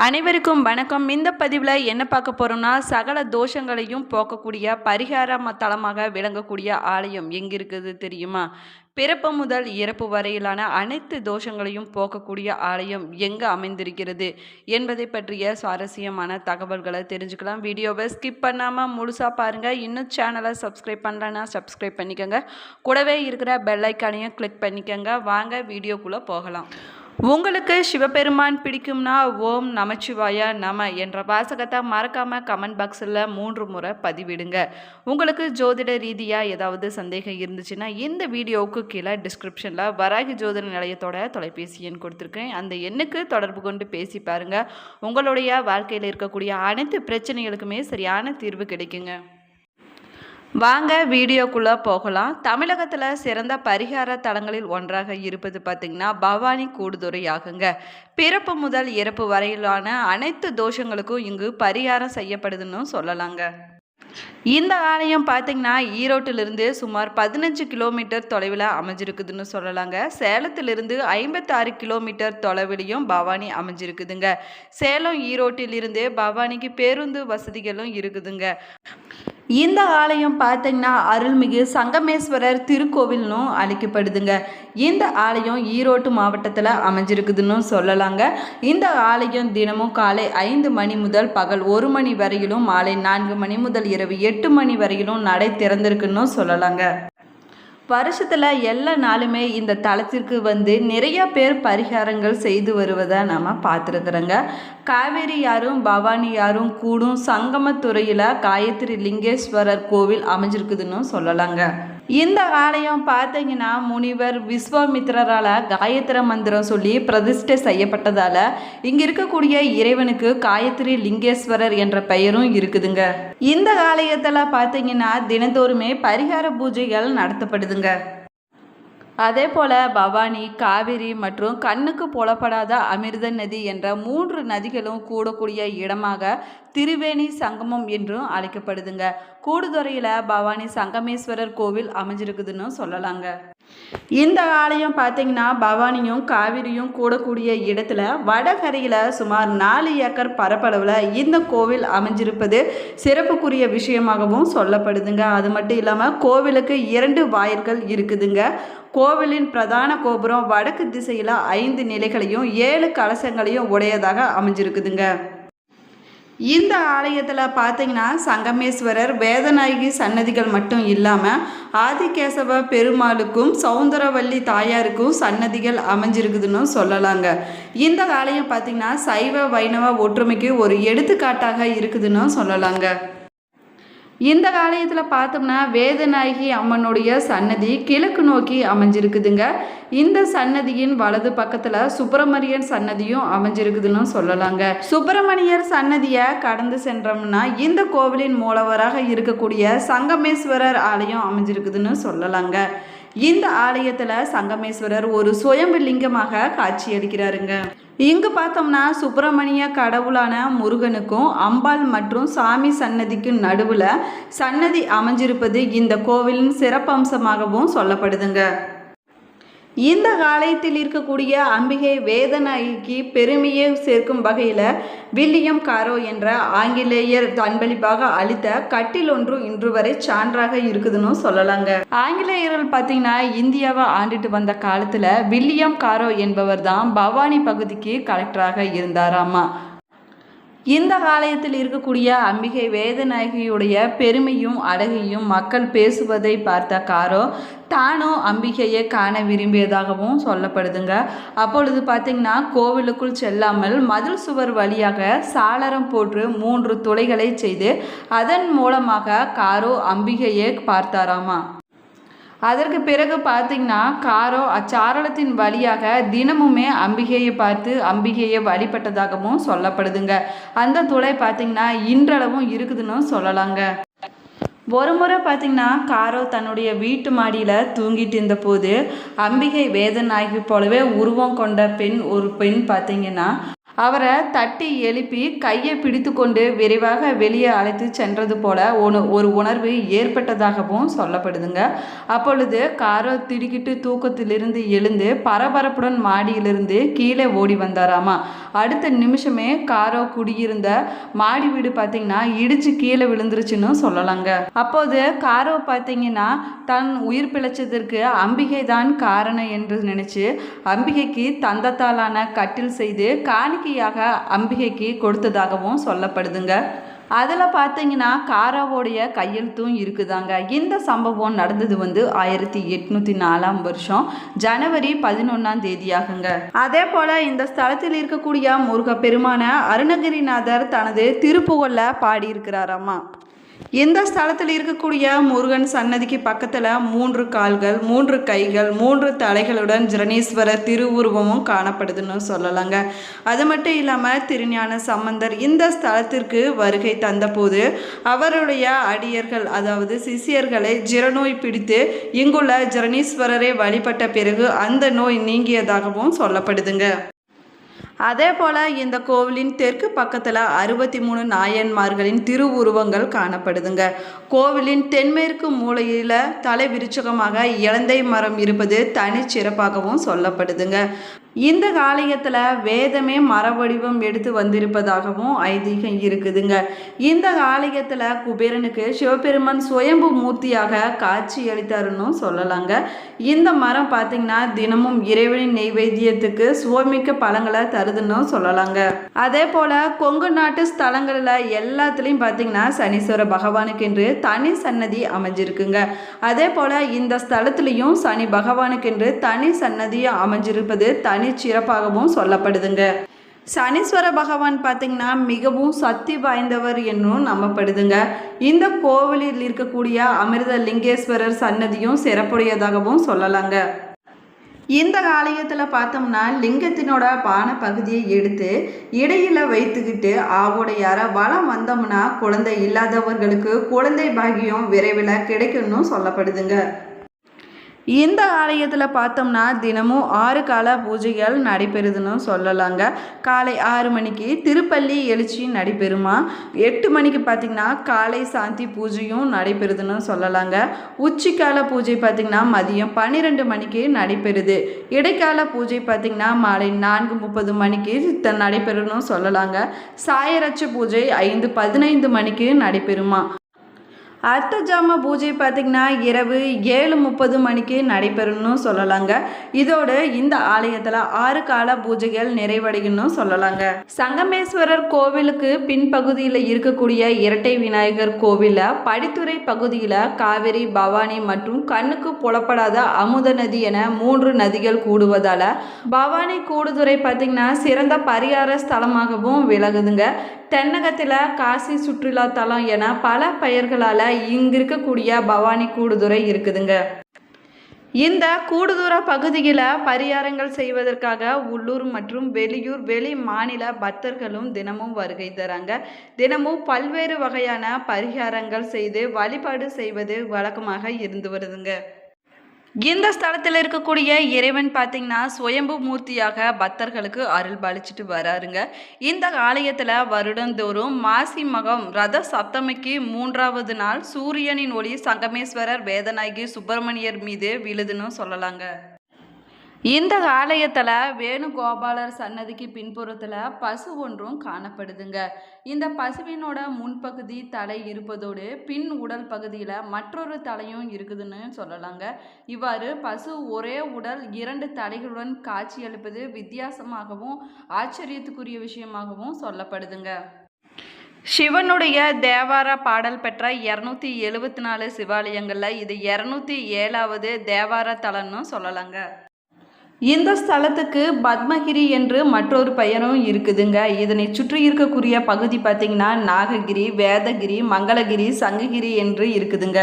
அனைவருக்கும் வணக்கம். இந்த பதிவில் என்ன பார்க்க போகிறோம்னா சகல தோஷங்களையும் போக்கக்கூடிய பரிகார ம- தலமாக விளங்கக்கூடிய ஆலயம் எங்கே இருக்குது தெரியுமா? பிறப்பு முதல் இறப்பு வரையிலான அனைத்து தோஷங்களையும் போக்கக்கூடிய ஆலயம் எங்கே அமைந்திருக்கிறது என்பதை பற்றிய சுவாரஸ்யமான தகவல்களை தெரிஞ்சுக்கலாம். வீடியோவை ஸ்கிப் பண்ணாமல் முழுசாக பாருங்கள் இன்னும் சேனலை சப்ஸ்கிரைப் பண்ணலன்னா சப்ஸ்கிரைப் பண்ணிக்கோங்க. கூடவே இருக்கிற பெல் ஐக்கானையும் கிளிக் பண்ணிக்கோங்க. வாங்க வீடியோக்குள்ளே போகலாம். உங்களுக்கு சிவபெருமான் பிடிக்கும்னா ஓம் நமச்சிவாயா நம என்ற வாசகத்தை மறக்காமல் கமெண்ட் பாக்ஸில் மூன்று முறை பதிவிடுங்க. உங்களுக்கு ஜோதிட ரீதியாக ஏதாவது சந்தேகம் இருந்துச்சுன்னா இந்த வீடியோவுக்கு கீழே டிஸ்கிரிப்ஷனில் வராகி ஜோதிட நிலையத்தோட தொலைபேசி எண் கொடுத்துருக்கேன். அந்த எண்ணுக்கு தொடர்பு கொண்டு பேசி பாருங்கள் உங்களுடைய வாழ்க்கையில் இருக்கக்கூடிய அனைத்து பிரச்சனைகளுக்குமே சரியான தீர்வு கிடைக்குங்க. வாங்க வீடியோக்குள்ளே போகலாம். தமிழகத்தில் சிறந்த பரிகார தலங்களில் ஒன்றாக இருப்பது பார்த்திங்கன்னா பவானி கூடுதுறை ஆகுங்க பிறப்பு முதல் இறப்பு வரையிலான அனைத்து தோஷங்களுக்கும் இங்கு பரிகாரம் செய்யப்படுதுன்னு சொல்லலாங்க. இந்த ஆலயம் பார்த்தீங்கன்னா ஈரோட்டிலிருந்து சுமார் பதினஞ்சு கிலோமீட்டர் தொலைவில் அமைஞ்சிருக்குதுன்னு சொல்லலாங்க. சேலத்திலிருந்து ஐம்பத்தாறு கிலோமீட்டர் தொலைவிலையும் பவானி அமைஞ்சிருக்குதுங்க. சேலம் ஈரோட்டிலிருந்து பவானிக்கு பேருந்து வசதிகளும் இருக்குதுங்க. இந்த ஆலயம் பார்த்தீங்கன்னா அருள்மிகு சங்கமேஸ்வரர் திருக்கோவில்னும் அழைக்கப்படுதுங்க. இந்த ஆலயம் ஈரோட்டு மாவட்டத்தில் அமைஞ்சிருக்குதுன்னு சொல்லலாங்க. இந்த ஆலயம் தினமும் காலை ஐந்து மணி முதல் பகல் ஒரு மணி வரையிலும் மாலை நான்கு மணி முதல் இரவு எட்டு மணி வரையிலும் நடை திறந்திருக்குன்னு சொல்லலாங்க. வருஷத்தில் எல்லா நாளுமே இந்த தலத்திற்கு வந்து நிறைய பேர் பரிகாரங்கள் செய்து வருவதை நம்ம பார்த்துருக்குறோங்க. காவேரி யாரும் பவானி யாரும் கூடும் சங்கமத்துறையில் காயத்ரி லிங்கேஸ்வரர் கோவில் அமைஞ்சிருக்குதுன்னு சொல்லலாங்க. இந்த ஆலயம் பார்த்தீங்கன்னா முனிவர் விஸ்வாமித்திரரால் காயத்ரி மந்திரம் சொல்லி பிரதிஷ்டை செய்யப்பட்டதால் இங்கே இருக்கக்கூடிய இறைவனுக்கு காயத்ரி லிங்கேஸ்வரர் என்ற பெயரும் இருக்குதுங்க. இந்த ஆலயத்தில் பார்த்தீங்கன்னா தினந்தோறுமே பரிகார பூஜைகள் நடத்தப்படுதுங்க. அதே போல பவானி காவிரி மற்றும் கண்ணுக்கு புலப்படாத அமிர்த நதி என்ற மூன்று நதிகளும் கூடக்கூடிய இடமாக திருவேணி சங்கமம் என்றும் அழைக்கப்படுதுங்க. கூடுதுறையில் பவானி சங்கமேஸ்வரர் கோவில் அமைஞ்சிருக்குதுன்னு சொல்லலாங்க. இந்த ஆலயம் பார்த்தீங்கன்னா பவானியும் காவிரியும் கூடக்கூடிய இடத்துல வடகரையில் சுமார் நாலு ஏக்கர் பரப்பளவில் இந்த கோவில் அமைஞ்சிருப்பது சிறப்புக்குரிய விஷயமாகவும் சொல்லப்படுதுங்க. அது மட்டும் இல்லாமல் கோவிலுக்கு இரண்டு வாயில்கள் இருக்குதுங்க. கோவிலின் பிரதான கோபுரம் வடக்கு திசையில் ஐந்து நிலைகளையும் ஏழு கலசங்களையும் உடையதாக அமைஞ்சிருக்குதுங்க. இந்த ஆலயத்தில் பார்த்தீங்கன்னா சங்கமேஸ்வரர் வேதநாயகி சன்னதிகள் மட்டும் இல்லாமல் ஆதிகேசவ பெருமாளுக்கும் சௌந்தரவல்லி தாயாருக்கும் சன்னதிகள் அமைஞ்சிருக்குதுன்னு சொல்லலாங்க. இந்த காலையும் பார்த்தீங்கன்னா சைவ வைணவ ஒற்றுமைக்கு ஒரு எடுத்துக்காட்டாக இருக்குதுன்னு சொல்லலாங்க. இந்த ஆலயத்தில் பார்த்தோம்னா வேதநாயகி அம்மனுடைய சன்னதி கிழக்கு நோக்கி அமைஞ்சிருக்குதுங்க. இந்த சன்னதியின் வலது பக்கத்தில் சுப்பிரமணியன் சன்னதியும் அமைஞ்சிருக்குதுன்னு சொல்லலாங்க. சுப்பிரமணியர் சன்னதியை கடந்து சென்றோம்னா இந்த கோவிலின் மூலவராக இருக்கக்கூடிய சங்கமேஸ்வரர் ஆலயம் அமைஞ்சிருக்குதுன்னு சொல்லலாங்க. இந்த ஆலயத்தில் சங்கமேஸ்வரர் ஒரு சுயம்பலிங்கமாக காட்சியளிக்கிறாருங்க. இங்கு பார்த்தோம்னா சுப்பிரமணிய கடவுளான முருகனுக்கும் அம்பாள் மற்றும் சாமி சன்னதிக்கும் நடுவில் சன்னதி அமைஞ்சிருப்பது இந்த கோவிலின் சிறப்பம்சமாகவும் சொல்லப்படுதுங்க. இந்த காலத்தில் இருக்கக்கூடிய அம்பிகை வேதநாயகிக்கு பெருமையை சேர்க்கும் வகையில் வில்லியம் காரோ என்ற ஆங்கிலேயர் அன்பளிப்பாக அளித்த கட்டில் ஒன்று இன்று வரை சான்றாக இருக்குதுன்னு சொல்லலாங்க. ஆங்கிலேயர்கள் பார்த்தீங்கன்னா இந்தியாவை ஆண்டுட்டு வந்த காலத்தில் வில்லியம் காரோ என்பவர் தான் பவானி பகுதிக்கு கலெக்டராக இருந்தாராமா. இந்த ஆலயத்தில் இருக்கக்கூடிய அம்பிகை வேதநாயகியுடைய பெருமையும் அழகையும் மக்கள் பேசுவதை பார்த்த காரோ தானும் அம்பிகையை காண விரும்பியதாகவும் சொல்லப்படுதுங்க. அப்பொழுது பார்த்திங்கன்னா கோவிலுக்குள் செல்லாமல் மதில் சுவர் வழியாக சாளரம் போட்டு மூன்று துளைகளை செய்து அதன் மூலமாக காரோ அம்பிகையை பார்த்தாராமா? அதற்கு பிறகு பார்த்தீங்கன்னா காரோ அச்சாரணத்தின் வழியாக தினமுமே அம்பிகையை பார்த்து அம்பிகையை வழிபட்டதாகவும் சொல்லப்படுதுங்க. அந்த துளை பார்த்தீங்கன்னா இன்றளவும் இருக்குதுன்னு சொல்லலாங்க. ஒரு முறை பார்த்தீங்கன்னா காரோ தன்னுடைய வீட்டு மாடியில் தூங்கிட்டு இருந்தபோது அம்பிகை வேதநாயகி போலவே உருவம் கொண்ட பெண் ஒரு பெண் பார்த்தீங்கன்னா அவரை தட்டி எழுப்பி கையை பிடித்து கொண்டு விரைவாக வெளியே அழைத்து சென்றது போல ஒன்று ஒரு உணர்வு ஏற்பட்டதாகவும் சொல்லப்படுதுங்க. அப்பொழுது காரோ திடுக்கிட்டு தூக்கத்திலிருந்து எழுந்து பரபரப்புடன் மாடியிலிருந்து கீழே ஓடி வந்தாராமா. அடுத்த நிமிஷமே காரோ குடியிருந்த மாடி வீடு பார்த்தீங்கன்னா இடிச்சு கீழே விழுந்துருச்சுன்னு சொல்லலாங்க. அப்போது காரோ பார்த்தீங்கன்னா தன் உயிர் பிழைச்சதற்கு அம்பிகை தான் காரணம் என்று நினைச்சு அம்பிகைக்கு தந்தத்தாலான கட்டில் செய்து காணிக்கையாக அம்பிகைக்கு கொடுத்ததாகவும் சொல்லப்படுதுங்க. அதில் பார்த்தீங்கன்னா காராவோடைய கையெழுத்தும் இருக்குதாங்க. இந்த சம்பவம் நடந்தது வந்து ஆயிரத்தி எட்நூற்றி நாலாம் வருஷம் ஜனவரி பதினொன்றாம் தேதியாகுங்க. அதே போல் இந்த ஸ்தலத்தில் இருக்கக்கூடிய முருகப்பெருமான அருணகிரிநாதர் தனது திருப்புகொள்ள பாடியிருக்கிறாராமா? இந்த ஸ்தலத்தில் இருக்கக்கூடிய முருகன் சன்னதிக்கு பக்கத்தில் மூன்று கால்கள் மூன்று கைகள் மூன்று தலைகளுடன் ஜனனீஸ்வரர் திருவுருவமும் காணப்படுதுன்னு சொல்லலாங்க. அது மட்டும் இல்லாமல் திருஞான சம்பந்தர் இந்த ஸ்தலத்திற்கு வருகை தந்தபோது அவருடைய அடியர்கள் அதாவது சிஷியர்களை ஜிரநோய் பிடித்து இங்குள்ள ஜனனீஸ்வரரை வழிபட்ட பிறகு அந்த நோய் நீங்கியதாகவும் சொல்லப்படுதுங்க. அதே போல் இந்த கோவிலின் தெற்கு பக்கத்தில் அறுபத்தி மூணு நாயன்மார்களின் திருவுருவங்கள் காணப்படுதுங்க. கோவிலின் தென்மேற்கு மூலையில் தலை விருச்சகமாக இலந்தை மரம் இருப்பது தனிச்சிறப்பாகவும் சொல்லப்படுதுங்க. இந்த காலயத்தில் வேதமே மர வடிவம் எடுத்து வந்திருப்பதாகவும் ஐதீகம் இருக்குதுங்க. இந்த ஆலயத்தில் குபேரனுக்கு சிவபெருமான் சுயம்பு மூர்த்தியாக காட்சி அளித்தாருன்னு சொல்லலாங்க. இந்த மரம் பார்த்திங்கன்னா தினமும் இறைவனின் நெய்வேத்தியத்துக்கு சுவமிக்க பழங்களை தருதுன்னு சொல்லலாங்க. அதே போல் கொங்கு நாட்டு ஸ்தலங்களில் எல்லாத்துலேயும் பார்த்திங்கன்னா சனீஸ்வர பகவானுக்கு என்று தனி சன்னதி அமைஞ்சிருக்குங்க. அதே போல் இந்த ஸ்தலத்துலேயும் சனி பகவானுக்கு என்று தனி சன்னதியும் அமைஞ்சிருப்பது தனி சிறப்பாகவும் சொல்லப்படுதுங்க. சனீஸ்வர பகவான் பார்த்திங்கன்னா மிகவும் சக்தி வாய்ந்தவர் என்னும் நம்பப்படுதுங்க. இந்த கோவிலில் இருக்கக்கூடிய அமிர்த லிங்கேஸ்வரர் சன்னதியும் சிறப்புடையதாகவும் சொல்லலாங்க. இந்த ஆலயத்தில் பார்த்தோம்னா லிங்கத்தினோட பான பகுதியை எடுத்து இடையில வைத்துக்கிட்டு ஆவோடையார வளம் வந்தோம்னா குழந்தை இல்லாதவர்களுக்கு குழந்தை பாகியம் விரைவில் கிடைக்கும்னு சொல்லப்படுதுங்க. இந்த ஆலயத்தில் பார்த்தோம்னா தினமும் ஆறு கால பூஜைகள் நடைபெறுதுன்னு சொல்லலாங்க. காலை ஆறு மணிக்கு திருப்பள்ளி எழுச்சி நடைபெறுமா? எட்டு மணிக்கு பார்த்திங்கன்னா காலை சாந்தி பூஜையும் நடைபெறுதுன்னு சொல்லலாங்க. உச்சிக்கால பூஜை பார்த்திங்கன்னா மதியம் பன்னிரெண்டு மணிக்கு நடைபெறுது. இடைக்கால பூஜை பார்த்திங்கன்னா மாலை நான்கு முப்பது மணிக்கு த- சொல்லலாங்க. சாயரட்ச பூஜை ஐந்து பதினைந்து மணிக்கு நடைபெறுமா? அர்த்த ஜாம பூஜை பார்த்திங்கன்னா இரவு ஏழு முப்பது மணிக்கு நடைபெறும்னு சொல்லலாங்க. இதோடு இந்த ஆலயத்தில் ஆறு கால பூஜைகள் நிறைவடையும்னு சொல்லலாங்க. சங்கமேஸ்வரர் கோவிலுக்கு பின்பகுதியில் இருக்கக்கூடிய இரட்டை விநாயகர் கோவிலில் படித்துறை பகுதியில் காவிரி பவானி மற்றும் கண்ணுக்கு புலப்படாத அமுத நதி என மூன்று நதிகள் கூடுவதால் பவானி கூடுதுறை பார்த்திங்கன்னா சிறந்த பரிகார ஸ்தலமாகவும் விலகுதுங்க தென்னகத்தில் காசி சுற்றுலா தலம் என பல பெயர்களால் இங்கு இருக்கக்கூடிய பவானி கூடுதுறை இருக்குதுங்க. இந்த கூடுதூர பகுதியில் பரிகாரங்கள் செய்வதற்காக உள்ளூர் மற்றும் வெளியூர் வெளி மாநில பக்தர்களும் தினமும் வருகை தராங்க. தினமும் பல்வேறு வகையான பரிகாரங்கள் செய்து வழிபாடு செய்வது வழக்கமாக இருந்து வருதுங்க. இந்த ஸ்தலத்தில் இருக்கக்கூடிய இறைவன் பார்த்திங்கன்னா சுயம்பு மூர்த்தியாக பக்தர்களுக்கு அருள் பாலிச்சிட்டு வராருங்க. இந்த ஆலயத்தில் வருடந்தோறும் மாசி மகம் ரத சப்தமிக்கு மூன்றாவது நாள் சூரியனின் ஒளி சங்கமேஸ்வரர் வேதநாயகி சுப்பிரமணியர் மீது விழுதுன்னு சொல்லலாங்க. இந்த ஆலயத்தில் வேணுகோபாலர் சன்னதிக்கு பின்புறத்தில் பசு ஒன்றும் காணப்படுதுங்க. இந்த பசுவினோட முன்பகுதி தலை இருப்பதோடு பின் உடல் பகுதியில் மற்றொரு தலையும் இருக்குதுன்னு சொல்லலாங்க. இவ்வாறு பசு ஒரே உடல் இரண்டு தலைகளுடன் காட்சியளிப்பது வித்தியாசமாகவும் ஆச்சரியத்துக்குரிய விஷயமாகவும் சொல்லப்படுதுங்க. சிவனுடைய தேவார பாடல் பெற்ற இரநூத்தி எழுபத்தி நாலு சிவாலயங்களில் இது இரநூத்தி ஏழாவது தேவார தலம்னு சொல்லலாங்க. இந்த ஸ்தலத்துக்கு பத்மகிரி என்று மற்றொரு பெயரும் இருக்குதுங்க. இதனை சுற்றி இருக்கக்கூடிய பகுதி பார்த்திங்கன்னா நாககிரி வேதகிரி மங்களகிரி சங்ககிரி என்று இருக்குதுங்க.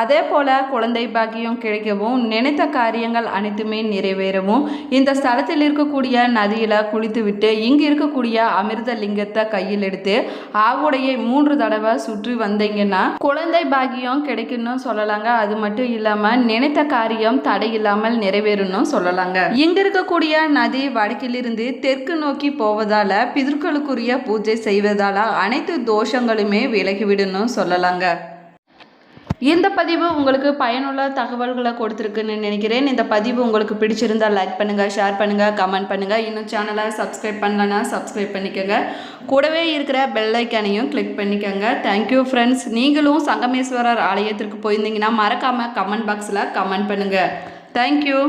அதே போல் குழந்தை பாக்கியம் கிடைக்கவும் நினைத்த காரியங்கள் அனைத்துமே நிறைவேறவும் இந்த ஸ்தலத்தில் இருக்கக்கூடிய நதியில் குளித்துவிட்டு இங்கு இருக்கக்கூடிய அமிர்த லிங்கத்தை கையில் எடுத்து ஆவுடையை மூன்று தடவை சுற்றி வந்தீங்கன்னா குழந்தை பாக்கியம் கிடைக்குன்னு சொல்லலாங்க. அது மட்டும் இல்லாமல் நினைத்த காரியம் தடை இல்லாமல் நிறைவேறணும் சொல்லலாங்க. இங்க இருக்கக்கூடிய நதி வடக்கிலிருந்து தெற்கு நோக்கி போவதால பிதர்களுக்குரிய பூஜை செய்வதால அனைத்து தோஷங்களுமே விலகிவிடணும் சொல்லலாங்க. இந்த பதிவு உங்களுக்கு பயனுள்ள தகவல்களை கொடுத்துருக்குன்னு நினைக்கிறேன். இந்த பதிவு உங்களுக்கு பிடிச்சிருந்தா லைக் பண்ணுங்கள் ஷேர் பண்ணுங்கள் கமெண்ட் பண்ணுங்கள் இன்னும் சேனலை சப்ஸ்கிரைப் பண்ணலன்னா சப்ஸ்கிரைப் பண்ணிக்கோங்க. கூடவே இருக்கிற பெல் ஐக்கானையும் கிளிக் பண்ணிக்கோங்க. தேங்க்யூ ஃப்ரெண்ட்ஸ் நீங்களும் சங்கமேஸ்வரர் ஆலயத்திற்கு போயிருந்தீங்கன்னா மறக்காமல் கமெண்ட் பாக்ஸில் கமெண்ட் பண்ணுங்கள் தேங்க்யூ